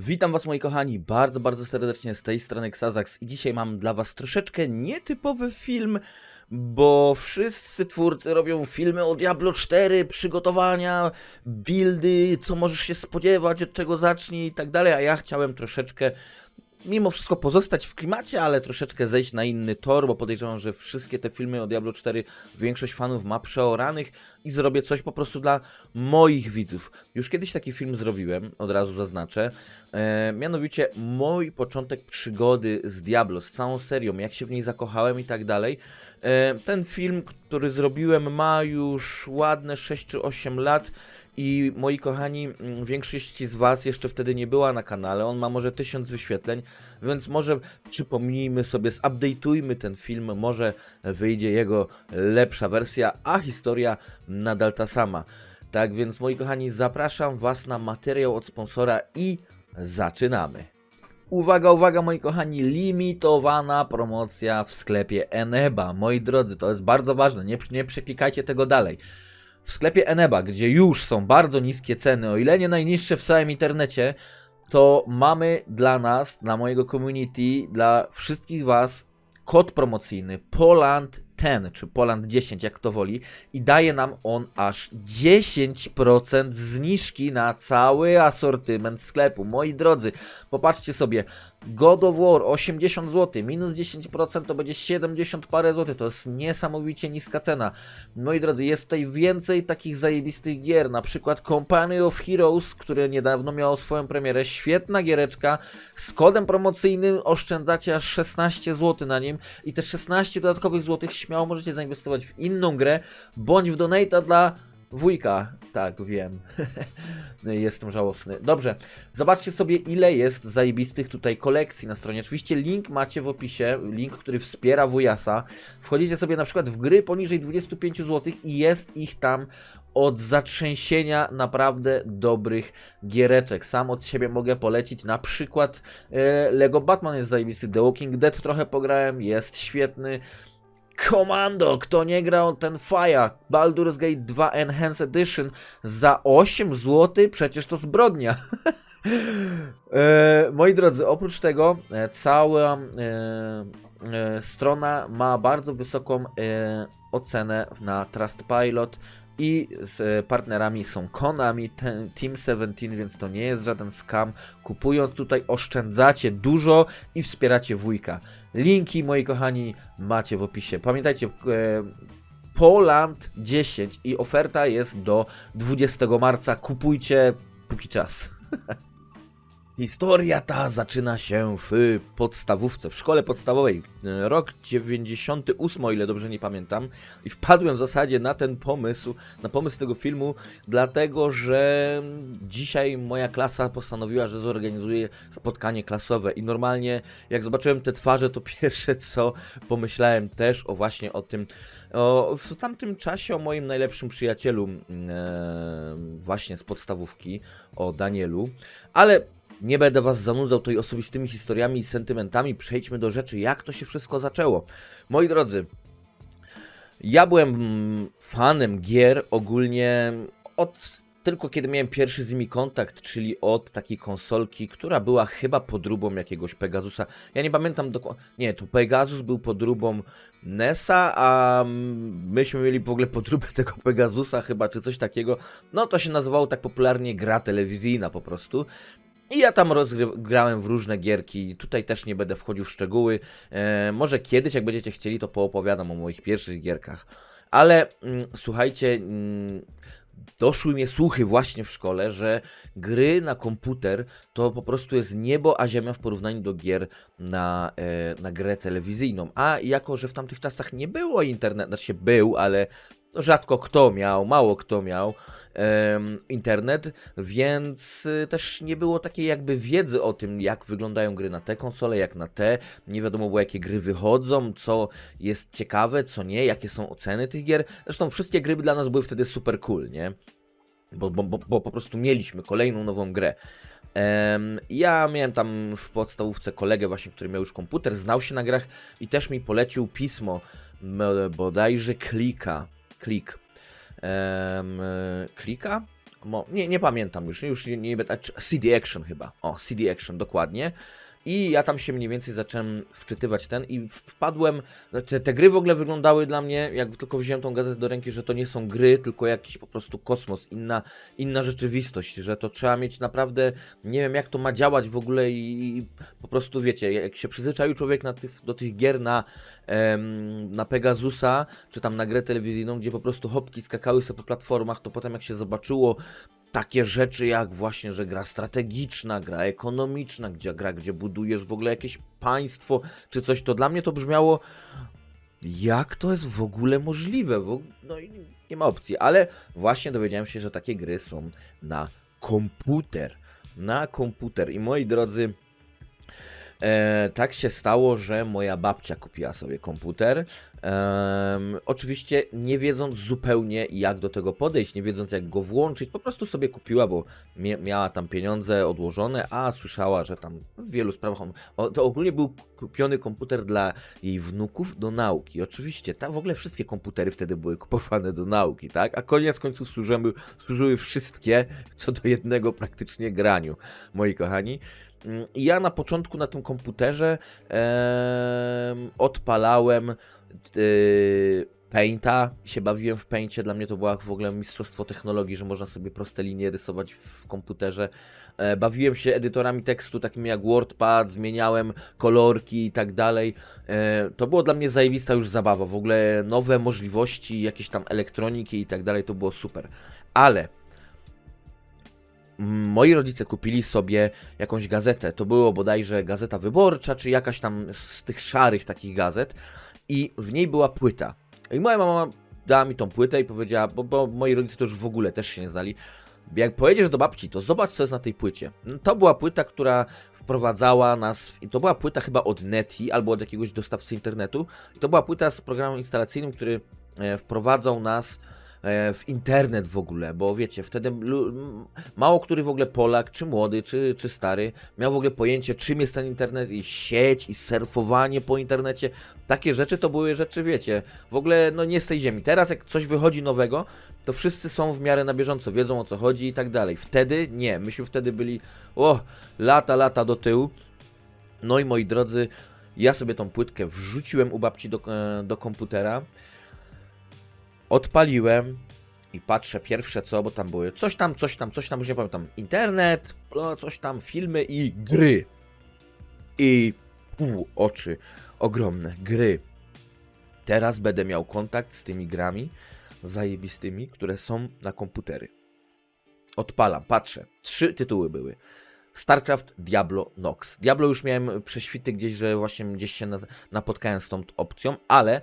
Witam Was moi kochani, bardzo, bardzo serdecznie z tej strony Xazax i dzisiaj mam dla Was troszeczkę nietypowy film, bo wszyscy twórcy robią filmy o Diablo 4, przygotowania, buildy, co możesz się spodziewać, od czego zacznij i tak dalej, a ja chciałem troszeczkę mimo wszystko pozostać w klimacie, ale troszeczkę zejść na inny tor, bo podejrzewam, że wszystkie te filmy o Diablo 4 większość fanów ma przeoranych i zrobię coś po prostu dla moich widzów. Już kiedyś taki film zrobiłem, od razu zaznaczę. E, mianowicie mój początek przygody z Diablo, z całą serią, jak się w niej zakochałem i tak dalej. E, ten film, który zrobiłem ma już ładne 6 czy 8 lat i moi kochani, mm, większość z Was jeszcze wtedy nie była na kanale, on ma może 1000 wyświetleń, więc może przypomnijmy sobie, zupdate'ujmy ten film, może wyjdzie jego lepsza wersja, a historia nadal ta sama. Tak więc moi kochani, zapraszam Was na materiał od sponsora i zaczynamy. Uwaga, uwaga moi kochani, limitowana promocja w sklepie Eneba. Moi drodzy, to jest bardzo ważne, nie, nie przeklikajcie tego dalej. W sklepie Eneba, gdzie już są bardzo niskie ceny, o ile nie najniższe w całym internecie, to mamy dla nas, dla mojego community, dla wszystkich Was kod promocyjny Poland 10 czy Poland 10, jak to woli, i daje nam on aż 10% zniżki na cały asortyment sklepu. Moi drodzy, popatrzcie sobie, God of War 80 zł, minus 10% to będzie 70 parę złotych, to jest niesamowicie niska cena. Moi drodzy, jest tutaj więcej takich zajebistych gier, na przykład Company of Heroes, które niedawno miało swoją premierę, świetna giereczka, z kodem promocyjnym oszczędzacie aż 16 zł na nim i te 16 dodatkowych złotych śmiało możecie zainwestować w inną grę, bądź w donata dla wujka. Tak, wiem. No Jestem żałosny. Dobrze, zobaczcie sobie ile jest zajebistych tutaj kolekcji na stronie. Oczywiście link macie w opisie, link, który wspiera wujasa. Wchodzicie sobie na przykład w gry poniżej 25 zł i jest ich tam od zatrzęsienia naprawdę dobrych giereczek. Sam od siebie mogę polecić na przykład e, Lego Batman jest zajebisty, The Walking Dead trochę pograłem, jest świetny. Komando, kto nie grał ten Faja, Baldur's Gate 2 Enhanced Edition za 8 zł, przecież to zbrodnia. e, moi drodzy, oprócz tego e, cała e, e, strona ma bardzo wysoką e, ocenę na Trustpilot i z e, partnerami są Konami, Team 17, więc to nie jest żaden scam. Kupując tutaj oszczędzacie dużo i wspieracie wujka. Linki, moi kochani, macie w opisie. Pamiętajcie, e, Poland 10 i oferta jest do 20 marca. Kupujcie póki czas. Historia ta zaczyna się w podstawówce, w szkole podstawowej. E, Rok 98, o ile dobrze nie pamiętam. I wpadłem w zasadzie na ten pomysł, na pomysł tego filmu, dlatego że dzisiaj moja klasa postanowiła, że zorganizuje spotkanie klasowe. I normalnie, jak zobaczyłem te twarze, to pierwsze co pomyślałem też o właśnie o tym, o, w tamtym czasie o moim najlepszym przyjacielu, e, właśnie z podstawówki, o Danielu. Ale nie będę was zanudzał tutaj osobistymi historiami i sentymentami. Przejdźmy do rzeczy, jak to się wszystko zaczęło. Moi drodzy, ja byłem mm, fanem gier ogólnie od tylko kiedy miałem pierwszy z nimi kontakt, czyli od takiej konsolki, która była chyba podróbą jakiegoś Pegasusa. Ja nie pamiętam dokładnie. Nie, to Pegasus był podróbą NESa, a mm, myśmy mieli w ogóle podróbę tego Pegasusa chyba, czy coś takiego. No to się nazywało tak popularnie gra telewizyjna po prostu. I ja tam rozgrałem w różne gierki. Tutaj też nie będę wchodził w szczegóły. E, może kiedyś, jak będziecie chcieli, to poopowiadam o moich pierwszych gierkach. Ale mm, słuchajcie, mm, doszły mnie słuchy właśnie w szkole, że gry na komputer to po prostu jest niebo a ziemia w porównaniu do gier na, e, na grę telewizyjną. A jako, że w tamtych czasach nie było internetu, znaczy był, ale rzadko kto miał, mało kto miał internet, więc y, też nie było takiej jakby wiedzy o tym, jak wyglądają gry na te konsole, jak na te. Nie wiadomo było, jakie gry wychodzą, co jest ciekawe, co nie, jakie są oceny tych gier. Zresztą wszystkie gry dla nas były wtedy super cool, nie? Bo, bo, bo, bo po prostu mieliśmy kolejną nową grę. Em, ja miałem tam w podstawówce kolegę właśnie, który miał już komputer, znał się na grach i też mi polecił pismo, bodajże Klika, Klik. E, klika? Mo, nie, nie pamiętam już, już nie, nie CD Action chyba. O, CD Action, dokładnie. I ja tam się mniej więcej zacząłem wczytywać ten i wpadłem. Te, te gry w ogóle wyglądały dla mnie, jak tylko wziąłem tą gazetę do ręki, że to nie są gry, tylko jakiś po prostu kosmos, inna, inna rzeczywistość, że to trzeba mieć naprawdę, nie wiem jak to ma działać w ogóle i, i po prostu wiecie, jak się przyzwyczaił człowiek na do tych gier na, em, na Pegasusa, czy tam na grę telewizyjną, gdzie po prostu hopki skakały sobie po platformach, to potem jak się zobaczyło takie rzeczy jak właśnie, że gra strategiczna, gra ekonomiczna, gdzie gra, gdzie budujesz w ogóle jakieś państwo, czy coś, to dla mnie to brzmiało jak to jest w ogóle możliwe? No nie ma opcji, ale właśnie dowiedziałem się, że takie gry są na komputer. Na komputer. I moi drodzy, E, tak się stało, że moja babcia kupiła sobie komputer. Em, oczywiście nie wiedząc zupełnie jak do tego podejść, nie wiedząc jak go włączyć, po prostu sobie kupiła, bo miała tam pieniądze odłożone, a słyszała, że tam w wielu sprawach. On, o, to ogólnie był kupiony komputer dla jej wnuków do nauki. Oczywiście, ta, w ogóle wszystkie komputery wtedy były kupowane do nauki, tak? A koniec końców służyły, służyły wszystkie co do jednego praktycznie graniu, moi kochani. Mm, ja na początku na tym komputerze em, odpalałem yy, Painta, się bawiłem w Paincie, dla mnie to było w ogóle mistrzostwo technologii, że można sobie proste linie rysować w komputerze. E, bawiłem się edytorami tekstu, takimi jak WordPad, zmieniałem kolorki i tak dalej. E, to było dla mnie zajebista już zabawa, w ogóle nowe możliwości, jakieś tam elektroniki i tak dalej, to było super. Ale moi rodzice kupili sobie jakąś gazetę. To było bodajże gazeta wyborcza, czy jakaś tam z tych szarych takich gazet. I w niej była płyta. I moja mama dała mi tą płytę i powiedziała, bo, bo moi rodzice to już w ogóle też się nie znali. Jak pojedziesz do babci, to zobacz, co jest na tej płycie. To była płyta, która wprowadzała nas. w- to była płyta chyba od Neti albo od jakiegoś dostawcy internetu. To była płyta z programem instalacyjnym, który e, wprowadzał nas w internet w ogóle, bo wiecie, wtedy mało który w ogóle Polak, czy młody, czy, czy stary, miał w ogóle pojęcie, czym jest ten internet i sieć, i surfowanie po internecie. Takie rzeczy to były rzeczy, wiecie, w ogóle no nie z tej ziemi. Teraz jak coś wychodzi nowego, to wszyscy są w miarę na bieżąco, wiedzą o co chodzi i tak dalej. Wtedy nie, myśmy wtedy byli, o, lata, lata do tyłu. No i moi drodzy, ja sobie tą płytkę wrzuciłem u babci do, e, do komputera, odpaliłem i patrzę pierwsze co, bo tam były coś tam, coś tam, coś tam, już nie pamiętam, internet, coś tam, filmy i gry. I pół oczy, ogromne gry. Teraz będę miał kontakt z tymi grami zajebistymi, które są na komputery. Odpalam, patrzę. Trzy tytuły były. StarCraft, Diablo, Nox. Diablo już miałem prześwity gdzieś, że właśnie gdzieś się na- napotkałem z tą opcją, ale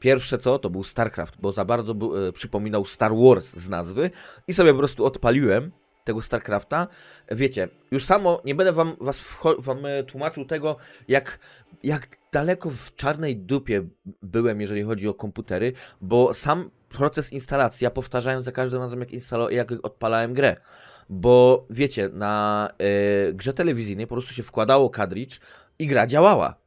pierwsze co to był StarCraft, bo za bardzo był, e, przypominał Star Wars z nazwy i sobie po prostu odpaliłem tego StarCrafta. Wiecie, już samo nie będę wam, was wam e, tłumaczył tego, jak, jak daleko w czarnej dupie byłem, jeżeli chodzi o komputery, bo sam proces instalacji, ja powtarzałem za każdym razem, jak, instalo- jak odpalałem grę. Bo wiecie, na e, grze telewizyjnej po prostu się wkładało kadricz i gra działała.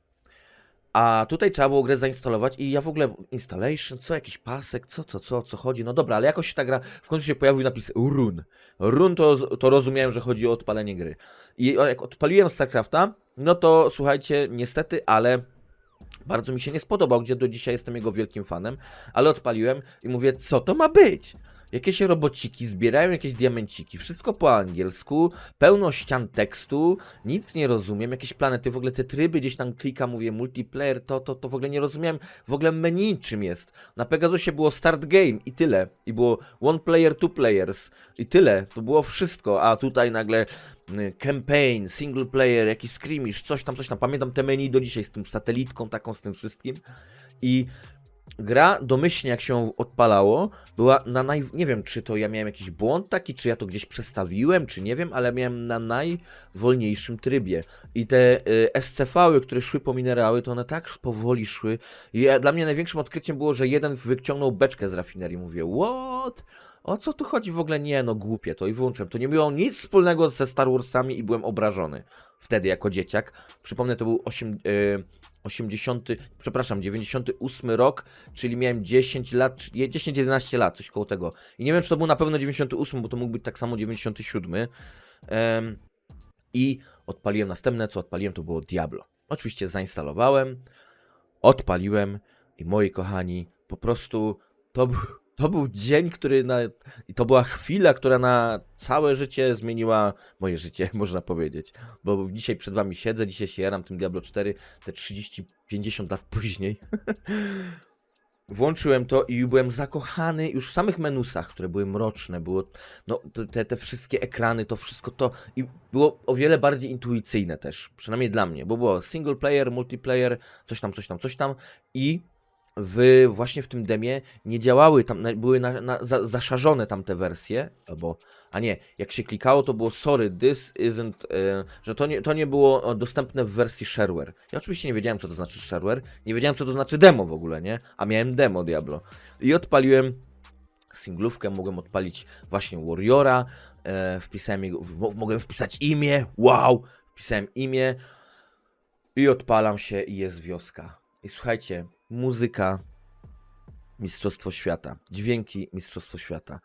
A tutaj trzeba było grę zainstalować i ja w ogóle installation, co jakiś pasek, co, co, co, co chodzi, no dobra, ale jakoś się ta gra, w końcu się pojawił napis run. Run to, to rozumiałem, że chodzi o odpalenie gry. I jak odpaliłem StarCrafta, no to słuchajcie, niestety, ale bardzo mi się nie spodobał, gdzie do dzisiaj jestem jego wielkim fanem, ale odpaliłem i mówię, co to ma być? Jakieś robociki zbierają jakieś diamenciki, wszystko po angielsku, pełno ścian tekstu, nic nie rozumiem, jakieś planety, w ogóle te tryby gdzieś tam klikam, mówię multiplayer, to, to, to w ogóle nie rozumiałem, w ogóle menu czym jest. Na Pegasusie było start game i tyle, i było one player, two players i tyle, to było wszystko, a tutaj nagle y, campaign, single player, jakiś skirmish, coś tam, coś tam, pamiętam te menu do dzisiaj z tym satelitką taką, z tym wszystkim. I gra domyślnie jak się odpalało, była na naj... nie wiem czy to ja miałem jakiś błąd taki, czy ja to gdzieś przestawiłem, czy nie wiem, ale miałem na najwolniejszym trybie. I te y, SCV-y, które szły po minerały, to one tak powoli szły. I ja, dla mnie największym odkryciem było, że jeden wyciągnął beczkę z rafinerii, mówię, what? O co tu chodzi w ogóle? Nie, no głupie to i wyłączyłem. To nie miało nic wspólnego ze Star Warsami i byłem obrażony. Wtedy jako dzieciak. Przypomnę, to był 8, y, 80, przepraszam, 98 rok, czyli miałem 10 lat, czy- 10-11 lat, coś koło tego. I nie wiem, czy to był na pewno 98, bo to mógł być tak samo 97. Em, I odpaliłem następne, co odpaliłem, to było Diablo. Oczywiście zainstalowałem, odpaliłem i moi kochani, po prostu to był, to był dzień, który na. I to była chwila, która na całe życie zmieniła moje życie, można powiedzieć. Bo dzisiaj przed wami siedzę, dzisiaj się jaram tym Diablo 4, te 30-50 lat później. Włączyłem to i byłem zakochany już w samych menusach, które były mroczne, było, no, te- te, wszystkie ekrany, to wszystko to i było o wiele bardziej intuicyjne też, przynajmniej dla mnie, bo było single player, multiplayer, coś tam, coś tam, coś tam i w, właśnie w tym demie nie działały tam, były na, na, za, zaszarzone tam te wersje, albo, a nie, jak się klikało to było sorry, this isn't, e, że to nie, to nie było dostępne w wersji shareware. Ja oczywiście nie wiedziałem co to znaczy shareware, nie wiedziałem co to znaczy demo w ogóle, nie, a miałem demo Diablo i odpaliłem singlówkę, mogłem odpalić właśnie Warriora, e, wpisałem jego, w, mogłem wpisać imię, wow, wpisałem imię i odpalam się i jest wioska. I słuchajcie, muzyka, Mistrzostwo Świata, dźwięki, Mistrzostwo Świata.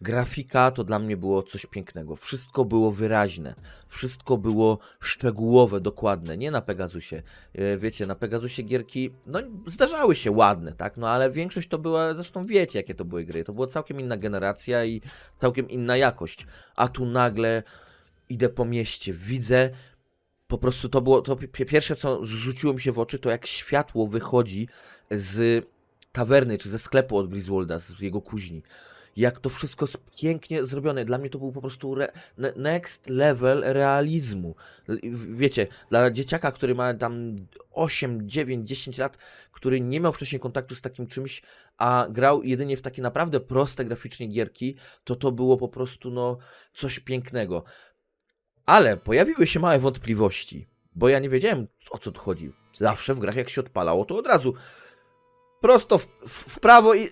Grafika to dla mnie było coś pięknego. Wszystko było wyraźne, wszystko było szczegółowe, dokładne. Nie na Pegasusie. E, Wiecie, na Pegasusie gierki, no zdarzały się ładne, tak? No ale większość to była, zresztą wiecie, jakie to były gry. To była całkiem inna generacja i całkiem inna jakość. A tu nagle idę po mieście, widzę po prostu to było, to pi- pierwsze co rzuciło mi się w oczy, to jak światło wychodzi z tawerny, czy ze sklepu od Griswolda, z jego kuźni. Jak to wszystko jest pięknie zrobione. Dla mnie to był po prostu next level realizmu. Wiecie, dla dzieciaka, który ma tam 8, 9, 10 lat, który nie miał wcześniej kontaktu z takim czymś, a grał jedynie w takie naprawdę proste graficznie gierki, to to było po prostu no coś pięknego. Ale pojawiły się małe wątpliwości, bo ja nie wiedziałem o co tu chodzi. Zawsze w grach jak się odpalało, to od razu prosto w, w, prawo i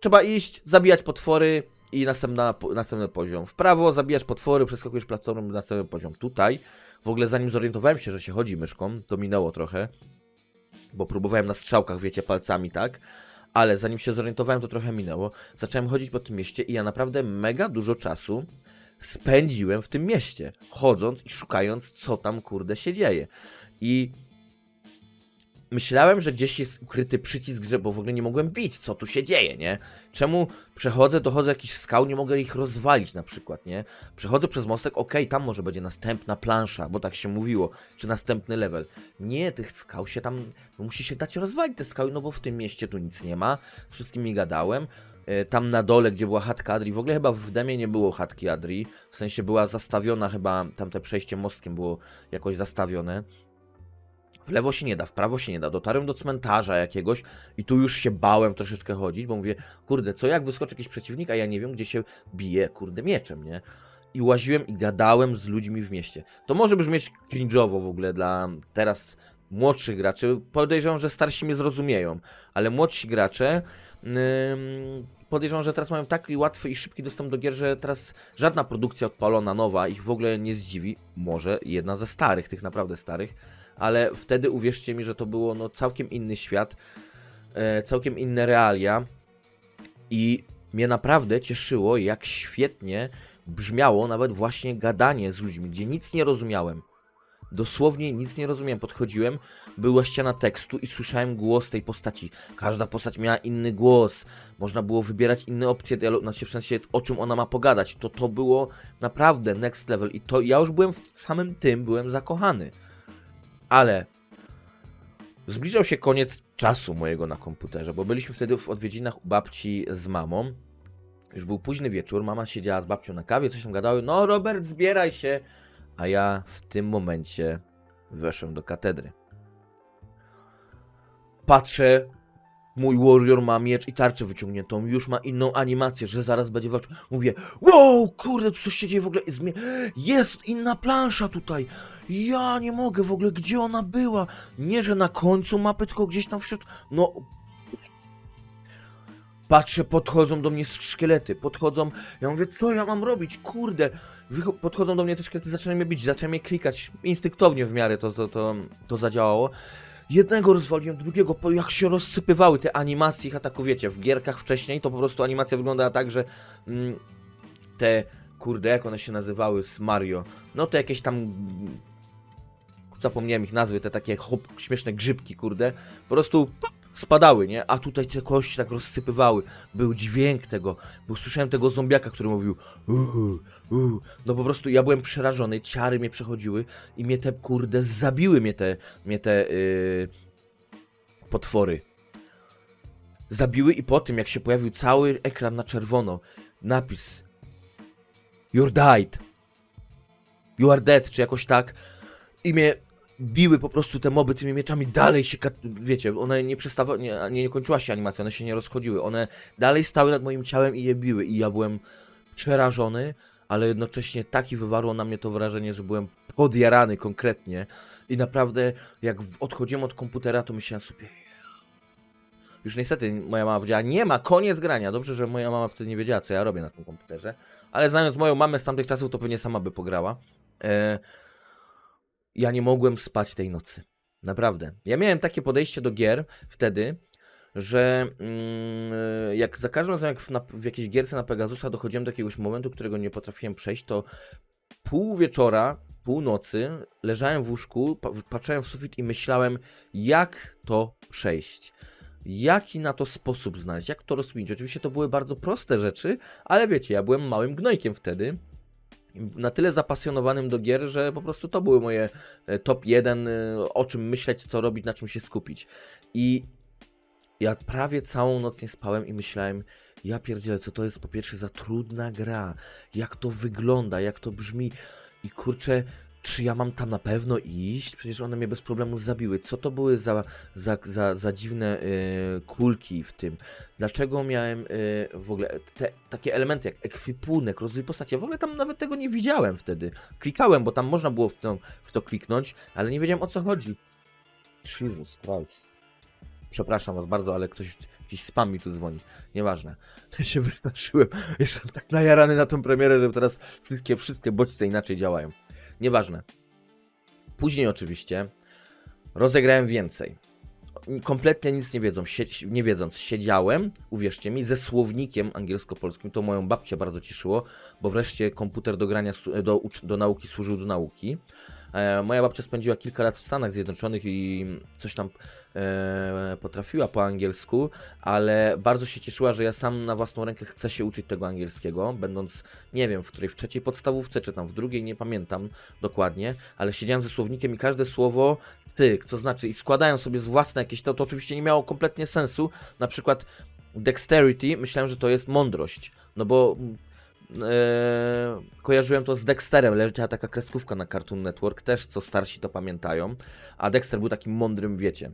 trzeba iść, zabijać potwory i następna, następny poziom. W prawo zabijasz potwory, przeskakujesz platformą, następny poziom. Tutaj, w ogóle zanim zorientowałem się, że się chodzi myszką, to minęło trochę, bo próbowałem na strzałkach, wiecie, palcami, tak? Ale zanim się zorientowałem, to trochę minęło. Zacząłem chodzić po tym mieście i ja naprawdę mega dużo czasu spędziłem w tym mieście, chodząc i szukając, co tam kurde się dzieje. I myślałem, że gdzieś jest ukryty przycisk, że bo w ogóle nie mogłem bić, co tu się dzieje, nie? Czemu przechodzę, dochodzę jakichś skał, nie mogę ich rozwalić na przykład, nie? Przechodzę przez mostek, okej, tam może będzie następna plansza, bo tak się mówiło, czy następny level. Nie, tych skał się tam, no musi się dać rozwalić te skały, no bo w tym mieście tu nic nie ma, z wszystkimi gadałem. E, Tam na dole, gdzie była chatka Adri, w ogóle chyba w Demie nie było chatki Adri, w sensie była zastawiona chyba, tamte przejście mostkiem było jakoś zastawione. W lewo się nie da, w prawo się nie da. Dotarłem do cmentarza jakiegoś i tu już się bałem troszeczkę chodzić, bo mówię, kurde, co jak wyskoczy jakiś przeciwnik, a ja nie wiem, gdzie się bije, kurde, mieczem, nie? I łaziłem i gadałem z ludźmi w mieście. To może brzmieć cringe'owo w ogóle dla teraz młodszych graczy. Podejrzewam, że starsi mnie zrozumieją, ale młodsi gracze ym, podejrzewam, że teraz mają taki łatwy i szybki dostęp do gier, że teraz żadna produkcja odpalona nowa ich w ogóle nie zdziwi. Może jedna ze starych, tych naprawdę starych, ale wtedy uwierzcie mi, że to było no, całkiem inny świat, e, całkiem inne realia i mnie naprawdę cieszyło, jak świetnie brzmiało nawet właśnie gadanie z ludźmi, gdzie nic nie rozumiałem. Dosłownie nic nie rozumiałem. Podchodziłem, była ściana tekstu i słyszałem głos tej postaci. Każda postać miała inny głos. Można było wybierać inne opcje dialogu, znaczy w sensie o czym ona ma pogadać. To to było naprawdę next level i to ja już byłem w samym tym byłem zakochany. Ale zbliżał się koniec czasu mojego na komputerze, bo byliśmy wtedy w odwiedzinach u babci z mamą. Już był późny wieczór, mama siedziała z babcią na kawie, coś tam gadały. No, Robert, zbieraj się. A ja w tym momencie weszłem do katedry. Patrzę, mój warrior ma miecz i tarczę wyciągniętą, już ma inną animację, że zaraz będzie walczył. Mówię, wow, kurde, coś się dzieje w ogóle. Jest inna plansza tutaj. Ja nie mogę w ogóle, gdzie ona była? Nie, że na końcu mapy, tylko gdzieś tam w środku. No. Patrzę, podchodzą do mnie szkielety, podchodzą, ja mówię, co ja mam robić, kurde. Podchodzą do mnie te szkielety, zaczynają mnie bić, zaczynają mnie klikać, instynktownie w miarę to, to, to, to zadziałało. Jednego rozwaliłem, drugiego, po jak się rozsypywały te animacje ich ataku, wiecie, w gierkach wcześniej to po prostu animacja wyglądała tak, że mm, te, kurde, jak one się nazywały z Mario, no to jakieś tam, zapomniałem ich nazwy, te takie hop, śmieszne grzybki, kurde, po prostu pop, spadały, nie? A tutaj te kości tak rozsypywały, był dźwięk tego, był, słyszałem tego zombiaka, który mówił no po prostu ja byłem przerażony, ciary mnie przechodziły i mnie te, kurde, zabiły mnie te, mnie te yy, potwory. Zabiły i po tym, jak się pojawił cały ekran na czerwono, napis You're died. You are dead, czy jakoś tak. I mnie biły po prostu te moby tymi mieczami, dalej się, wiecie, one nie przestawały, nie, nie, nie kończyła się animacja, one się nie rozchodziły, one dalej stały nad moim ciałem i je biły i ja byłem przerażony, ale jednocześnie taki wywarło na mnie to wrażenie, że byłem podjarany konkretnie i naprawdę jak odchodziłem od komputera, to myślałem sobie już niestety moja mama powiedziała, nie ma, koniec grania. Dobrze, że moja mama wtedy nie wiedziała, co ja robię na tym komputerze. Ale znając moją mamę z tamtych czasów, to pewnie sama by pograła. E, ja nie mogłem spać tej nocy. Naprawdę. Ja miałem takie podejście do gier wtedy, że mm, jak za każdym razem, jak w, na, w jakiejś gierce na Pegasusa dochodziłem do jakiegoś momentu, którego nie potrafiłem przejść, to pół wieczora, pół nocy leżałem w łóżku, pa, patrzyłem w sufit i myślałem, jak to przejść. Jaki na to sposób znaleźć, jak to rozkminić. Oczywiście to były bardzo proste rzeczy, ale wiecie, ja byłem małym gnojkiem wtedy. Na tyle zapasjonowanym do gier, że po prostu to były moje e, top 1, e, o czym myśleć, co robić, na czym się skupić. I ja prawie całą noc nie spałem i myślałem, ja pierdzielę, co to jest po pierwsze za trudna gra, jak to wygląda, jak to brzmi i kurczę, czy ja mam tam na pewno iść? Przecież one mnie bez problemu zabiły. Co to były za, za, za, za dziwne y, kulki w tym? Dlaczego miałem y, w ogóle te takie elementy jak ekwipunek, rozwój postaci? Ja w ogóle tam nawet tego nie widziałem wtedy. Klikałem, bo tam można było w to, w to kliknąć, ale nie wiedziałem o co chodzi. Jesus Christ. Przepraszam was bardzo, ale ktoś, jakiś spam mi tu dzwoni. Nieważne. Ja się wystraszyłem. Jestem tak najarany na tą premierę, że teraz wszystkie, wszystkie bodźce inaczej działają. Nieważne. Później oczywiście rozegrałem więcej. Kompletnie nic nie, wiedzą, nie wiedząc, siedziałem, uwierzcie mi, ze słownikiem angielsko-polskim. To moją babcię bardzo cieszyło, bo wreszcie komputer do grania, do, do nauki służył do nauki. E, moja babcia spędziła kilka lat w Stanach Zjednoczonych i coś tam e, potrafiła po angielsku, ale bardzo się cieszyła, że ja sam na własną rękę chcę się uczyć tego angielskiego, będąc, nie wiem, w której, w trzeciej podstawówce, czy tam w drugiej, nie pamiętam dokładnie, ale siedziałem ze słownikiem i każde słowo tyk, to znaczy i składałem sobie z własne jakieś, to, to oczywiście nie miało kompletnie sensu, na przykład dexterity, myślałem, że to jest mądrość, no bo e, kojarzyłem to z Dexterem, leciała taka kreskówka na Cartoon Network, też co starsi to pamiętają, a Dexter był takim mądrym, wiecie,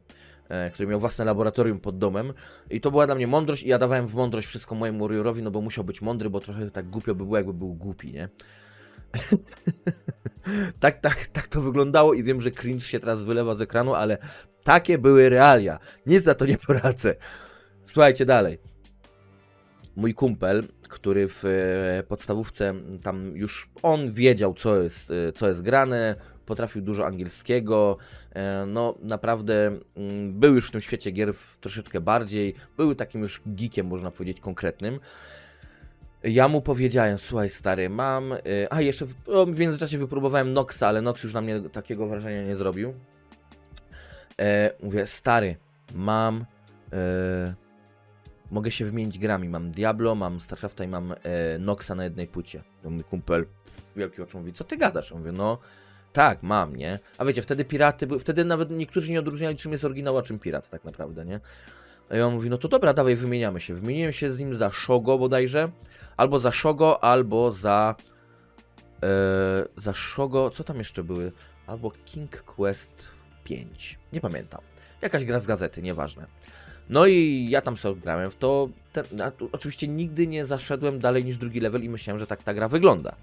e, który miał własne laboratorium pod domem i to była dla mnie mądrość i ja dawałem w mądrość wszystko mojemu warriorowi, no bo musiał być mądry, bo trochę tak głupio by było, jakby był głupi, nie? tak, tak, tak to wyglądało i wiem, że cringe się teraz wylewa z ekranu, ale takie były realia. Nic za to nie poradzę. Słuchajcie dalej. Mój kumpel, który w e, podstawówce tam już on wiedział, co jest, e, co jest grane, potrafił dużo angielskiego, e, no naprawdę mm, był już w tym świecie gier troszeczkę bardziej, był takim już geekiem, można powiedzieć, konkretnym. Ja mu powiedziałem, słuchaj stary, mam... A, jeszcze w, w międzyczasie wypróbowałem Noxa, ale Nox już na mnie takiego wrażenia nie zrobił. E, mówię, stary, mam... E, mogę się wymienić grami. Mam Diablo, mam StarCrafta i mam e, Noxa na jednej płycie. Mój kumpel, wielki oczy, mówi, co ty gadasz? Ja mówię, no... Tak, mam, nie? A wiecie, wtedy piraty były, wtedy nawet niektórzy nie odróżniali, czym jest oryginał, a czym pirat, tak naprawdę, nie? A on mówi, no to dobra, dawaj, wymieniamy się. Wymieniłem się z nim za Shogo bodajże, albo za Shogo, albo za... E, za Shogo, co tam jeszcze były? Albo King Quest 5, nie pamiętam. Jakaś gra z gazety, nieważne. No i ja tam sobie grałem w to. Ten, oczywiście nigdy nie zaszedłem dalej niż drugi level i myślałem, że tak ta gra wygląda.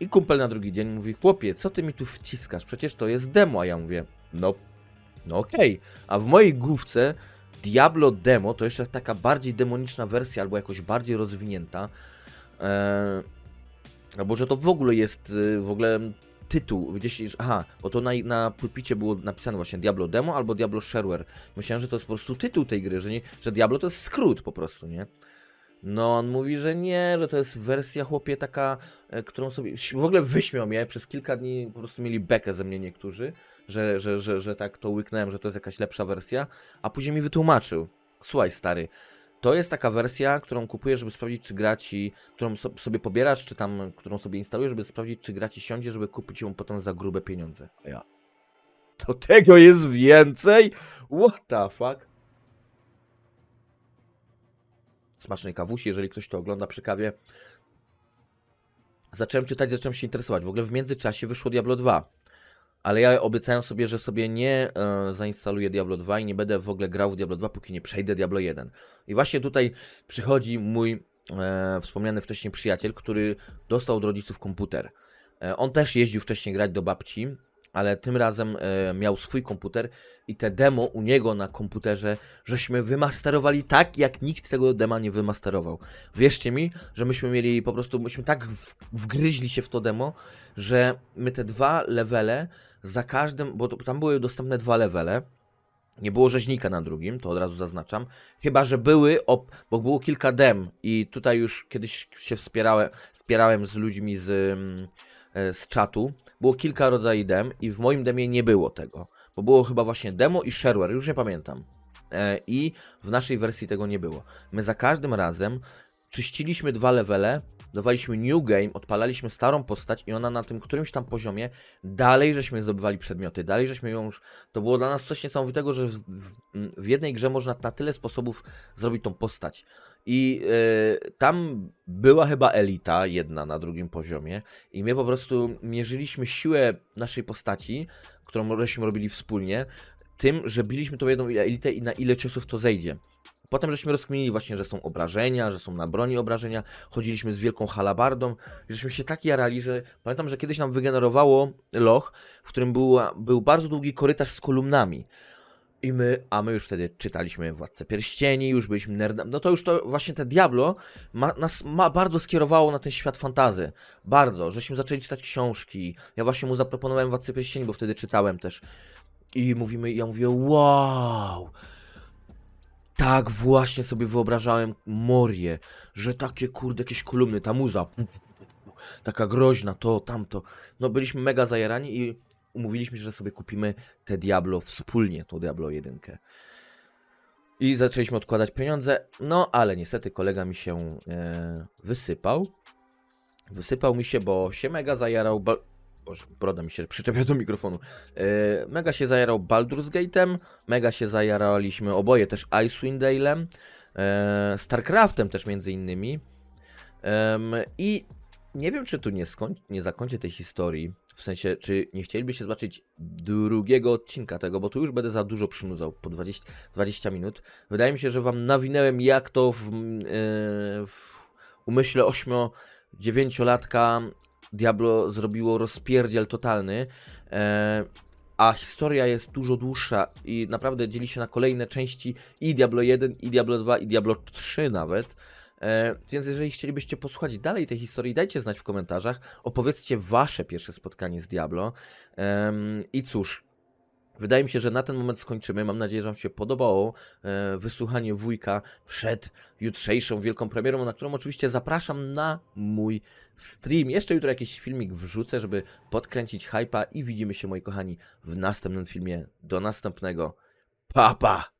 I kumpel na drugi dzień mówi, chłopie, co ty mi tu wciskasz? Przecież to jest demo, a ja mówię, no, no okej. A w mojej główce Diablo Demo to jeszcze taka bardziej demoniczna wersja, albo jakoś bardziej rozwinięta. Eee, albo że to w ogóle jest y, w ogóle tytuł. Gdzieś, aha, bo to na, na pulpicie było napisane właśnie Diablo Demo albo Diablo Shareware. Myślałem, że to jest po prostu tytuł tej gry, że, nie, że Diablo to jest skrót po prostu, nie? No, on mówi, że nie, że to jest wersja chłopie taka, e, którą sobie. W ogóle wyśmiał mnie, przez kilka dni po prostu mieli bekę ze mnie niektórzy, że, że, że, że tak to łyknąłem, że to jest jakaś lepsza wersja, a później mi wytłumaczył. Słuchaj, stary, to jest taka wersja, którą kupujesz, żeby sprawdzić, czy gra ci, którą so, sobie pobierasz, czy tam, którą sobie instalujesz, żeby sprawdzić, czy gra ci siądzie, żeby kupić ją potem za grube pieniądze. Ja. To tego jest więcej? What the fuck? Smacznej kawusi, jeżeli ktoś to ogląda przy kawie. Zacząłem czytać, zacząłem się interesować. W ogóle w międzyczasie wyszło Diablo 2. Ale ja obiecałem sobie, że sobie nie e, zainstaluję Diablo 2 i nie będę w ogóle grał w Diablo 2, póki nie przejdę Diablo 1. I właśnie tutaj przychodzi mój e, wspomniany wcześniej przyjaciel, który dostał od rodziców komputer. E, on też jeździł wcześniej grać do babci, ale tym razem e, miał swój komputer i te demo u niego na komputerze, żeśmy wymasterowali tak, jak nikt tego dema nie wymasterował. Wierzcie mi, że myśmy mieli po prostu, myśmy tak w, wgryźli się w to demo, że my te dwa levele za każdym, bo to, tam były dostępne dwa levele, nie było rzeźnika na drugim, to od razu zaznaczam. Chyba, że były, op, bo było kilka dem i tutaj już kiedyś się wspierałem, wspierałem z ludźmi z, mm, e, z czatu. Było kilka rodzajów dem i w moim demie nie było tego. Bo było chyba właśnie demo i shareware, już nie pamiętam. E, I w naszej wersji tego nie było. My za każdym razem czyściliśmy dwa levele, dawaliśmy new game, odpalaliśmy starą postać i ona na tym którymś tam poziomie dalej żeśmy zdobywali przedmioty, dalej żeśmy ją. To było dla nas coś niesamowitego, że w, w, jednej grze można na tyle sposobów zrobić tą postać. I e, tam była chyba elita, jedna na drugim poziomie, i my po prostu mierzyliśmy siłę naszej postaci, którą żeśmy robili wspólnie, tym, że biliśmy tą jedną elitę i na ile ciosów to zejdzie. Potem żeśmy rozkminili właśnie, że są obrażenia, że są na broni obrażenia, chodziliśmy z wielką halabardą żeśmy się tak jarali, że pamiętam, że kiedyś nam wygenerowało loch, w którym była, był bardzo długi korytarz z kolumnami. I my, a my już wtedy czytaliśmy Władcę Pierścieni, już byliśmy nerdami. No to już to właśnie te Diablo ma, nas ma bardzo skierowało na ten świat fantazy. Bardzo, żeśmy zaczęli czytać książki. Ja właśnie mu zaproponowałem Władcę Pierścieni, bo wtedy czytałem też. I mówimy, ja mówię, wow! Tak właśnie sobie wyobrażałem Morię, że takie kurde jakieś kolumny, ta muza, taka groźna, to, tamto. No byliśmy mega zajarani i umówiliśmy się, że sobie kupimy te Diablo wspólnie, to Diablo 1. I zaczęliśmy odkładać pieniądze, no ale niestety kolega mi się e, wysypał. Wysypał mi się, bo się mega zajarał. Boże, broda mi się przyczepia do mikrofonu. E, mega się zajarał Baldur's Gate'em, mega się zajaraliśmy oboje też Icewind Dale'em, e, Starcraftem też między innymi. Em, I nie wiem, czy tu nie, skoń- nie zakończę tej historii. W sensie, czy nie chcielibyście zobaczyć drugiego odcinka tego, bo tu już będę za dużo przynudzał po 20, 20 minut. Wydaje mi się, że wam nawinęłem, jak to w, e, w umyśle 8-9-latka Diablo zrobiło rozpierdziel totalny. E, a historia jest dużo dłuższa i naprawdę dzieli się na kolejne części i Diablo 1, i Diablo 2, i Diablo 3 nawet. E, więc jeżeli chcielibyście posłuchać dalej tej historii, dajcie znać w komentarzach. Opowiedzcie wasze pierwsze spotkanie z Diablo. Em, I cóż, wydaje mi się, że na ten moment skończymy. Mam nadzieję, że Wam się podobało e, wysłuchanie wujka przed jutrzejszą wielką premierą, na którą oczywiście zapraszam na mój stream. Jeszcze jutro jakiś filmik wrzucę, żeby podkręcić hypa i widzimy się, moi kochani, w następnym filmie. Do następnego. Pa, pa!